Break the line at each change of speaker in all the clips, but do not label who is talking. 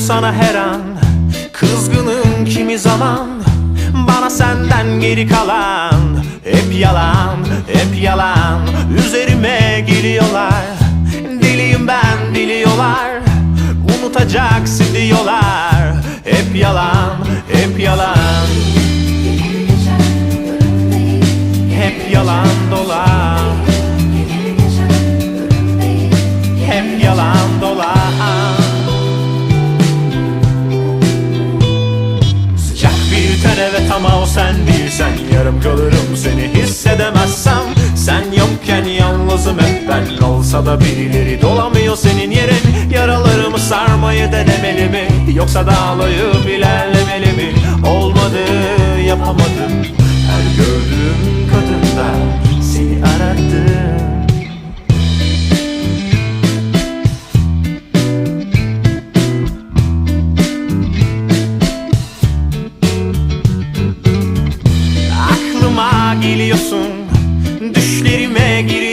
sana her an. Kızgınım kimi zaman Bana senden geri kalan. Hep yalan, hep yalan Üzerime geliyorlar. Deliyim ben biliyorlar Unutacaksın diyorlar. Hep yalan, hep yalan ama o sen değilsen Yarım kalırım seni hissedemezsem. Sen yokken yalnızım hep ben Olsa da birileri dolamıyor senin yerin. Yaralarımı sarmayı denemeli mi Yoksa dağlayıp ilerlemeli mi? Olmadı yapamadım. Her gördüğüm geliyorsun. Düşlerime giriyorsun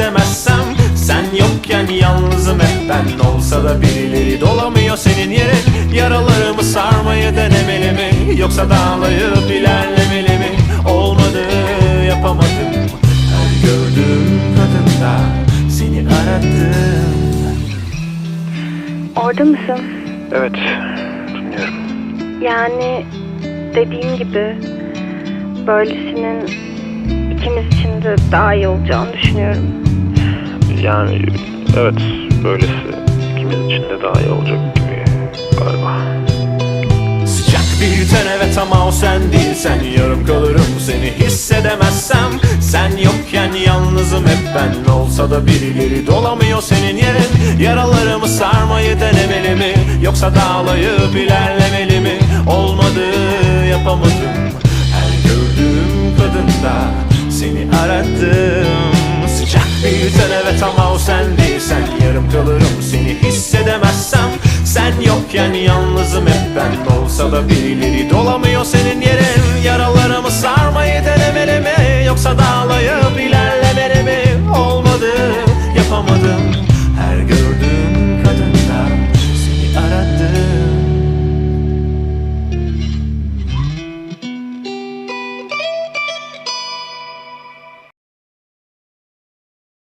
hissedemezsem Sen yokken yalnızım hep ben. Olsa da birileri dolamıyor senin yerin. Yaralarımı sarmayı denemeli mi? Yoksa dağlayıp ilerlemeli mi? Olmadı yapamadım. Her gördüğüm kadında seni aradım.
Orada mısın?
Evet, dinliyorum.
Yani dediğim gibi böylesinin ikimiz için de daha iyi olacağını düşünüyorum.
Yani evet, böylesi ikimiz için de daha iyi olacak gibi galiba.
Sıcak bir ten evet ama o sen değilsen Yarım kalırım seni hissedemezsem. Sen yokken yalnızım hep ben Olsa da birileri dolamıyor senin yerin. Yaralarımı sarmayı denemeli mi? Yoksa dağlayıp ilerlemeli mi? Olmadı yapamadım ben Olsa da birileri dolamıyor senin yerin